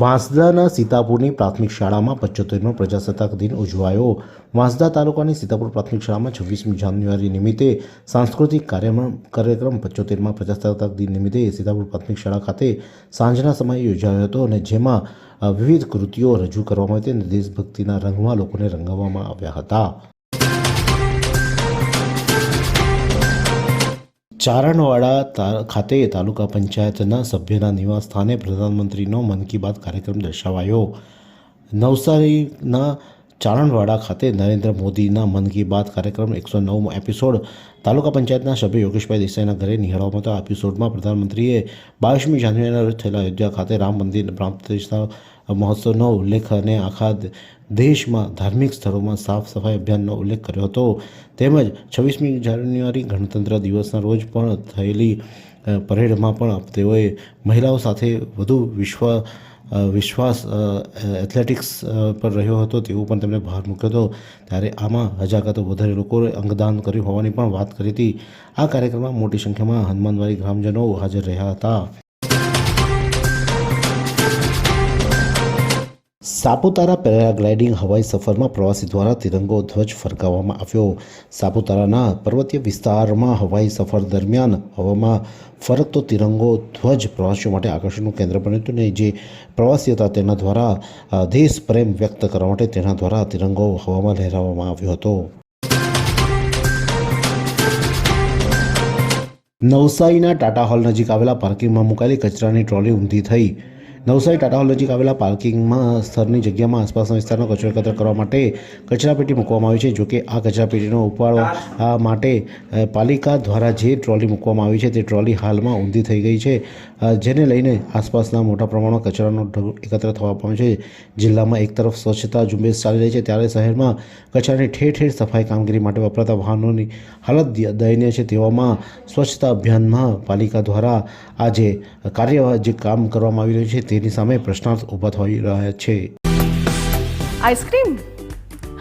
વાંસદાના સીતાપુરની પ્રાથમિક શાળામાં પંચોતેરમો પ્રજાસત્તાક દિન ઉજવાયો. વાંસદા તાલુકાની સીતાપુર પ્રાથમિક શાળામાં છવ્વીસમી જાન્યુઆરી નિમિત્તે સાંસ્કૃતિક કાર્યક્રમ કાર્યક્રમ પંચોતેરમાં પ્રજાસત્તાક દિન નિમિત્તે સીતાપુર પ્રાથમિક શાળા ખાતે સાંજના સમયે યોજાયો હતો અને જેમાં વિવિધ કૃતિઓ રજૂ કરવામાં આવી હતી અને દેશભક્તિના રંગમાં લોકોને રંગાવવામાં આવ્યા હતા. ચારણવાડા ખાતે તાલુકા પંચાયતના સભ્યના નિવાસ સ્થાને પ્રધાનમંત્રીનો મન કી બાત કાર્યક્રમ દર્શાવાયો. નવસારીના ચારણવાડા ખાતે નરેન્દ્ર મોદીના મન કી બાત કાર્યક્રમ એકસો નવમો એપિસોડ તાલુકા પંચાયતના સભ્ય યોગેશભાઈ દેસાઈના ઘરે નિહાળવામાં હતા એપિસોડમાં પ્રધાનમંત્રીએ બાવીસમી જાન્યુઆરીના રોજ થયેલા અયોધ્યા ખાતે રામ મંદિર પ્રાંત પ્રતિષ્ઠા મહોત્સવનો ઉલ્લેખ અને આખા દેશમાં ધાર્મિક સ્થળોમાં સાફ સફાઈ અભિયાનનો ઉલ્લેખ કર્યો હતો. તેમજ છવ્વીસમી જાન્યુઆરી ગણતંત્ર દિવસના રોજ પણ થયેલી પરેડમાં પણ તેઓએ મહિલાઓ સાથે વધુ વિશ્વ વિશ્વાસ એથ્લેટિક્સ પર રહ્યો હતો તેવું પણ તેમણે ભાર મૂક્યો હતો. ત્યારે આમાં હજાર કરતાં વધારે લોકોએ અંગદાન કર્યું હોવાની પણ વાત કરી હતી. આ કાર્યક્રમમાં મોટી સંખ્યામાં હનુમાનવાડી ગ્રામજનો હાજર રહ્યા હતા. સાપુતારા પેરાગ્લાઇડિંગ હવાઈ સફરમાં પ્રવાસી દ્વારા તિરંગો ધ્વજ ફરકાવવામાં આવ્યો. સાપુતારાના પર્વતીય વિસ્તારમાં હવાઈ સફર દરમિયાન હવામાં ફરકતો તિરંગો ધ્વજ પ્રવાસીઓ માટે આકર્ષણનું કેન્દ્ર બન્યું હતું ને જે પ્રવાસી હતા તેના દ્વારા દેશ પ્રેમ વ્યક્ત કરવા માટે તેના દ્વારા તિરંગો હવામાં લહેરાવવામાં આવ્યો હતો. નવસારીના ટાટા હોલ નજીક આવેલા પાર્કિંગમાં મુકાયેલી કચરાની ટ્રોલી ઊંધી થઈ નવસારી ટાટા હોલ નજીક આવેલા પાર્કિંગમાં સ્થળની જગ્યામાં આસપાસના વિસ્તારનો કચરો એકત્ર કરવા માટે કચરાપેટી મૂકવામાં આવી છે જોકે આ કચરાપેટીનો ઉપાડો માટે પાલિકા દ્વારા જે ટ્રોલી મૂકવામાં આવી છે તે ટ્રોલી હાલમાં ઊંધી થઈ ગઈ છે. જેને લઈને આસપાસના મોટા પ્રમાણમાં કચરાનો એકત્ર થવા પામ્યો છે. જિલ્લામાં એક તરફ સ્વચ્છતા ઝુંબેશ ચાલી રહી છે, ત્યારે શહેરમાં કચરાની ઠેર ઠેર સફાઈ કામગીરી માટે વપરાતા વાહનોની હાલત દયનીય છે. તેવામાં સ્વચ્છતા અભિયાનમાં પાલિકા દ્વારા આજે કાર્ય જે કામ કરવામાં આવી રહ્યું છે તેની સામે પ્રશ્નાર્થ ઊભા થઈ રહ્યા છે आइसक्रीम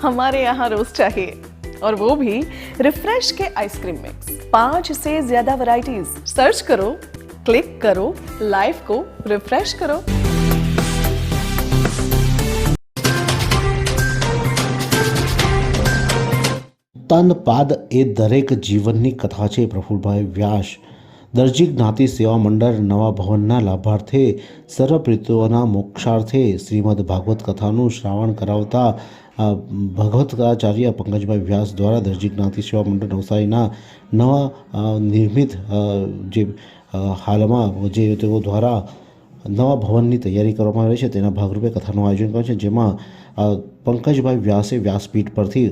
हमारे यहाँ रोज चाहिए और वो भी रिफ्रेश के आइसक्रीम मिक्स पांच से ज्यादा वैरायटीज सर्च करो क्लिक करो लाइफ को रिफ्रेश करो તન પાદ એ દરેક જીવનની કથા છે પ્રફુલભાઈ વ્યાસ દરજી જ્ઞાતિ સેવા મંડળ નવા ભવનના લાભાર્થે સર્વપ્રીતોના મોક્ષાર્થે શ્રીમદ ભાગવત કથાનું શ્રાવણ કરાવતા અ, પંકજભાઈ વ્યાસ દ્વારા દરજી જ્ઞાતિ સેવા મંડળ નવસારીના નવા નિર્મિત જે હાલમાં જે તેઓ દ્વારા નવા ભવનની તૈયારી કરવામાં આવે છે તેના ભાગરૂપે કથાનું આયોજન કર્યું છે જેમાં પંકજભાઈ વ્યાસે વ્યાસપીઠ પરથી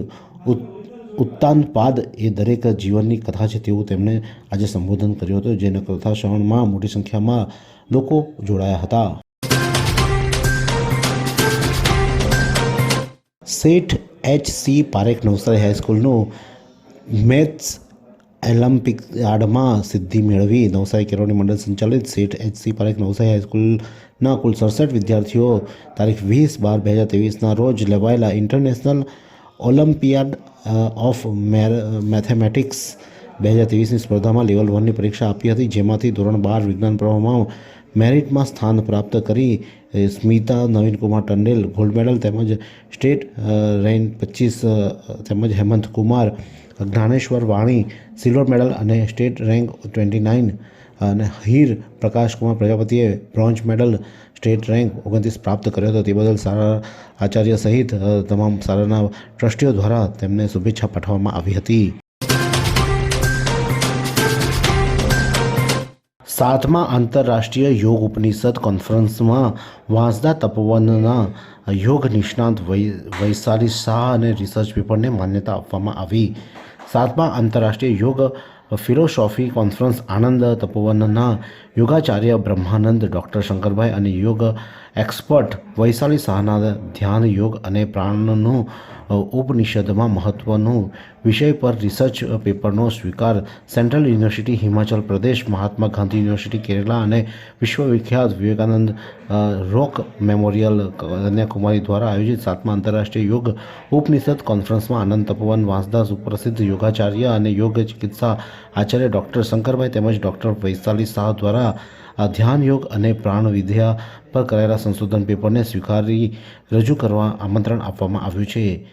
ઉત્તાનપાદ એ દરેક જીવનની કથા છે તેવું તેમણે આજે સંબોધન કર્યું હતું, જેના કથા શ્રવણમાં મોટી સંખ્યામાં લોકો જોડાયા હતા. શેઠ એચ સી પારેખ નવસારી હાઈસ્કૂલનું મેથ્સ ઓલિમ્પિયાડમાં સિદ્ધિ મેળવી નવસારી કેળવણી મંડળ સંચાલિત શેઠ એચ સી પારેખ નવસારી હાઈસ્કૂલના કુલ સડસઠ વિદ્યાર્થીઓ તારીખ વીસ બાર બે હજાર ત્રેવીસના રોજ લેવાયેલા ઇન્ટરનેશનલ ઓલિમ્પિયાડ ઓફ મેથેમેટિક્સ બે હજાર ત્રેવીસની સ્પર્ધામાં લેવલ વનની પરીક્ષા આપી હતી, જેમાંથી ધોરણ બાર વિજ્ઞાન પ્રવાહમાં મેરિટમાં સ્થાન પ્રાપ્ત કરી સ્મિતા નવીનકુમાર ટંડેલ, ગોલ્ડ મેડલ તેમજ સ્ટેટ રેન્ક પચીસ તેમજ હેમંત કુમાર જ્ઞાનેશ્વર વાણી, સિલ્વર મેડલ અને સ્ટેટ રેન્ક ટ્વેન્ટી નાઇન. અને હીર પ્રકાશકુમાર પ્રજાપતિએ બ્રોન્ઝ મેડલ સ્ટેટ રેન્ક ઓગણત્રીસ પ્રાપ્ત કર્યો હતો. તે બદલ સારા આચાર્ય સહિત તમામ શાળાના ટ્રસ્ટીઓ દ્વારા તેમને શુભેચ્છા પાઠવવામાં આવી હતી. સાતમા આંતરરાષ્ટ્રીય યોગ ઉપનિષદ કોન્ફરન્સમાં વાંસદા તપોવનના યોગ નિષ્ણાંત વૈશાલી શાહ અને રિસર્ચ પેપરને માન્યતા આપવામાં આવી. સાતમા આંતરરાષ્ટ્રીય યોગ ફિલોસોફી કોન્ફરન્સ આનંદ તપોવનના યોગાચાર્ય બ્રહ્માનંદ ડૉક્ટર શંકરભાઈ અને યોગ એક્સપર્ટ વૈશાલી શાહના ધ્યાન યોગ અને પ્રાણનું ઉપનિષદમાં મહત્વનું વિષય પર રિસર્ચ પેપરનો સ્વીકાર central university Himachal Pradesh Mahatma Gandhi university Kerala અને વિશ્વવિખ્યાત વિવેકાનંદ રોક મેમોરિયલ કન્યાકુમારી દ્વારા આયોજિત સાતમા આંતરરાષ્ટ્રીય યોગ ઉપનિષદ કોન્ફરન્સમાં આનંદ તપોવન, વાંસદાસ પ્રસિદ્ધ યોગાચાર્ય અને યોગ ચિકિત્સા આચાર્ય ડૉક્ટર શંકરભાઈ તેમજ ડૉક્ટર વૈશાલી શાહ દ્વારા ધ્યાન યોગ અને પ્રાણવિદ્યા પર કરાયેલા સંશોધન પેપરને સ્વીકારી, રજૂ કરવા આમંત્રણ આપવામાં આવ્યું છે.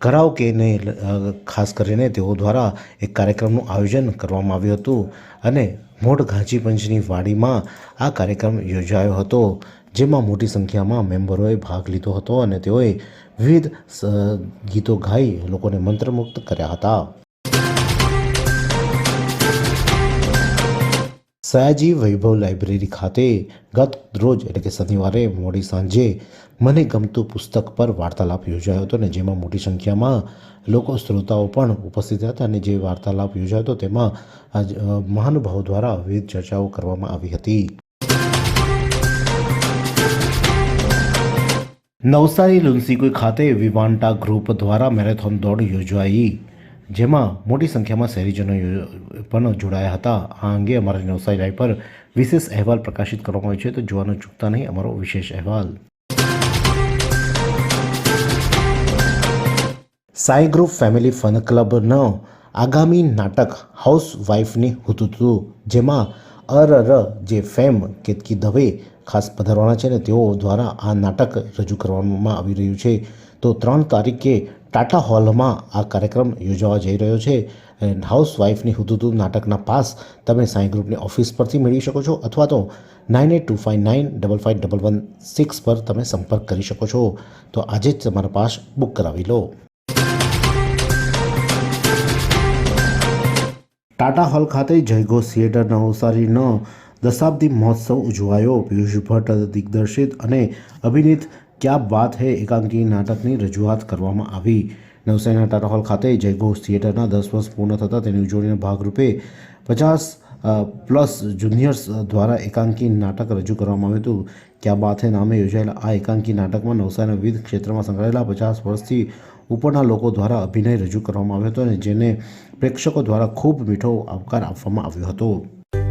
કરાઓકેને ખાસ કરીને તેઓ દ્વારા એક કાર્યક્રમનું આયોજન કરવામાં આવ્યું હતું અને મોઢ ઘાંચી વાડીમાં આ કાર્યક્રમ યોજાયો હતો, જેમાં મોટી સંખ્યામાં મેમ્બરોએ ભાગ લીધો હતો અને તેઓએ વિવિધ ગીતો ગાઈ લોકોને મંત્રમુગ્ધ કર્યા હતા. સયાજી વૈભવ લાઇબ્રેરી ખાતે ગત રોજ એટલે કે શનિવારે મોડી સાંજે મને ગમતું પુસ્તક પર વાર્તાલાપ યોજાયો હતો અને જેમાં મોટી સંખ્યામાં લોકો શ્રોતાઓ પણ ઉપસ્થિત હતા અને જે વાર્તાલાપ યોજાયો હતો તેમાં મહાનુભાવો દ્વારા વિવિધ ચર્ચાઓ કરવામાં આવી હતી. નવસારી લુન્સીકુઈ ખાતે વિવાન્ટા ગ્રુપ દ્વારા મેરેથોન દોડ યોજાઈ જેમાં મોટી સંખ્યામાં શહેરીજનો પણ જોડાયા હતા. આ અંગે અમારા નવસારી લાઈવ પર વિશેષ અહેવાલ પ્રકાશિત કરવામાં આવ્યો છે. તો જોવાનું ચૂકતા નહીં, અમારો વિશેષ અહેવાલ. સાઈ ગ્રુપ ફેમિલી ફન ક્લબનો આગામી નાટક હાઉસ વાઇફની હુતુતુ જેમાં અરર જે ફેમ કેતકી દવે ખાસ પધારવાના છે ને તેઓ દ્વારા આ નાટક રજૂ કરવામાં આવી રહ્યું છે. તો ત્રણ તારીખે ટાટા હોલમાં આ કાર્યક્રમ યોજાવા જઈ રહ્યો છે. એન્ડ હાઉસ વાઇફની હુતુતુ નાટકના પાસ તમે સાંઈ ગ્રુપની ઓફિસ પરથી મેળવી શકો છો અથવા તો nine eight two five nine double five double one six પર તમે સંપર્ક કરી શકો છો. તો આજે જ તમારા પાસ બુક કરાવી લો. ટાટા હોલ ખાતે જયગો થિયેટર નવસારીનો દશાબ્દી મહોત્સવ ઉજવાયો. પિયુષ ભટ્ટ, દિગ્દર્શિત અને અભિનીત ક્યા વાત હે એકાંકી નાટકની રજૂઆત કરવામાં આવી? નવસારીના ટાટા હોલ ખાતે જયઘોષ થિયેટરના દસ વર્ષ પૂર્ણ થતાં તેની ઉજવણીના ભાગરૂપે પચાસ પ્લસ જુનિયર્સ દ્વારા એકાંકી નાટક રજૂ કરવામાં આવ્યું હતું. ક્યા બાથે નામે યોજાયેલા આ એકાંકી નાટકમાં નવસારીના વિવિધ ક્ષેત્રમાં સંકળાયેલા પચાસ વર્ષથી ઉપરના લોકો દ્વારા અભિનય રજૂ કરવામાં આવ્યો હતો અને જેને પ્રેક્ષકો દ્વારા ખૂબ મીઠો આવકાર આપવામાં આવ્યો હતો.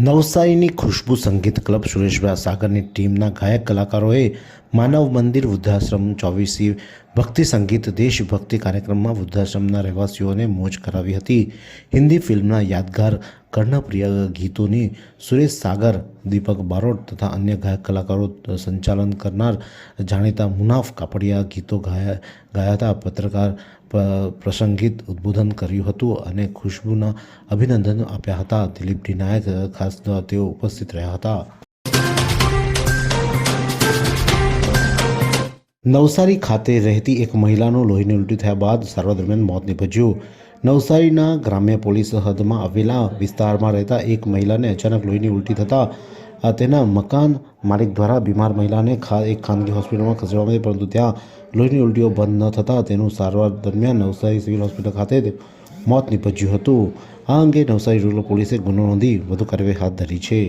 નવસારીની ખુશ્બુ સંગીત ક્લબ સુરેશભાઈ સાગરની ટીમના ગાયક કલાકારોએ માનવ મંદિર વૃદ્ધાશ્રમ ચોવીસી ભક્તિ સંગીત, દેશભક્તિ કાર્યક્રમમાં વૃદ્ધાશ્રમના રહેવાસીઓને મોજ કરાવી હતી. હિન્દી ફિલ્મના યાદગાર કર્ણપ્રિય ગીતોની સુરેશ સાગર, દીપક બારોટ તથા અન્ય ગાયક કલાકારો સંચાલન કરનાર જાણીતા મુનાફ કાપડિયા ગીતો ગાયા ગાયા હતા. પત્રકાર પ્રસંગીત ઉદ્બોધન કર્યું હતું અને ખુશ્બુના અભિનંદન આપ્યા હતા. દિલીપ ડી નાયક, ખાસ તેઓ ઉપસ્થિત રહ્યા હતા. નવસારી ખાતે રહેતી એક મહિલાનું લોહીની ઉલટી થયા બાદ સારવાર દરમિયાન મોત નીપજ્યું. નવસારીના ગ્રામ્ય પોલીસ હદમાં આવેલા વિસ્તારમાં રહેતા એક મહિલાને અચાનક લોહીની ઉલટી થતાં તેના મકાન માલિક દ્વારા બીમાર મહિલાને ખા, એક ખાનગી હોસ્પિટલમાં ખસેડવામાં આવી, પરંતુ ત્યાં લોહીની ઉલટીઓ બંધ ન થતાં તેનું સારવાર દરમિયાન નવસારી સિવિલ હોસ્પિટલ ખાતે મોત નીપજ્યું હતું. આ અંગે નવસારી રૂરલ પોલીસે ગુનો નોંધી વધુ કાર્યવાહી હાથ ધરી છે.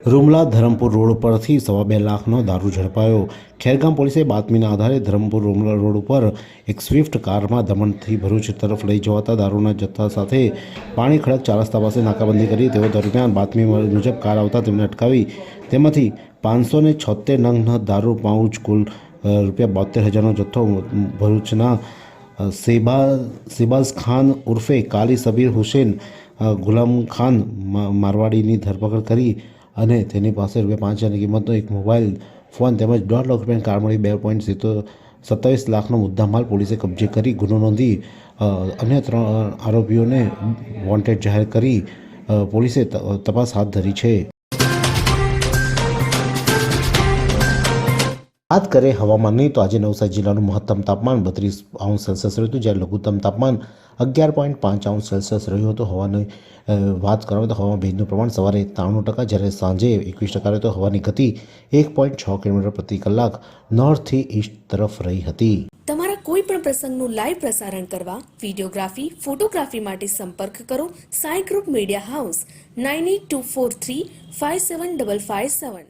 રૂમલા ધરમપુર રોડ પરથી સવા બે લાખનો દારૂ ઝડપાયો. ખેરગામ પોલીસે બાતમીના આધારે ધરમપુર રૂમલા રોડ ઉપર એક સ્વિફ્ટ કારમાં દમણથી ભરૂચ તરફ લઈ જવાતા દારૂના જથ્થા સાથે પાણી ખડક ચાર રસ્તા પાસે નાકાબંધી કરી તેઓ દરમિયાન બાતમી મુજબ કાર આવતા તેમને અટકાવી તેમાંથી પાંચસો ને છોતેર નંગ દારૂ પાઉચ કુલ રૂપિયા બોતેર હજારનો જથ્થો ભરૂચના સેબા, સેબાઝ ખાન ઉર્ફે કાલી સબીર હુસેન ગુલામ ખાન મારવાડીની ધરપકડ કરી અને તેની પાસે રૂપિયા પાંચ હજારની કિંમતનો એક મોબાઈલ ફોન તેમજ દોઢ લાખ રૂપિયાની કાર મળી. બે પોઈન્ટ સિત્તોર, સત્તાવીસ લાખનો મુદ્દામાલ પોલીસે કબજે કરી ગુનો નોંધી અન્ય ત્રણ આરોપીઓને વોન્ટેડ જાહેર કરી પોલીસે તપાસ હાથ ધરી છે. વાત કરીએ હવામાનની તો આજે નવસારી જિલ્લાનું મહત્તમ તાપમાન બત્રીસ અંશ સેલ્સિયસ રહ્યું હતું, જ્યારે લઘુત્તમ તાપમાન અગિયાર પોઈન્ટ પાંચ અંશ સેલ્સિયસ રહ્યું હતું. હવાની વાત કરવામાં તો હવામાં ભેજનું પ્રમાણ સવારે ત્રાણું ટકા, જ્યારે સાંજે એકવીસ ટકા રહ્યું તો હવાની ગતિ એક પોઈન્ટ છ કિલોમીટર પ્રતિ કલાક નોર્થથી ઈસ્ટ તરફ રહી હતી. તમારા કોઈ પણ પ્રસંગનું લાઈવ પ્રસારણ કરવા વિડીયોગ્રાફી, ફોટોગ્રાફી માટે સંપર્ક કરો Sai group media house, nine eight two four three five seven double five seven.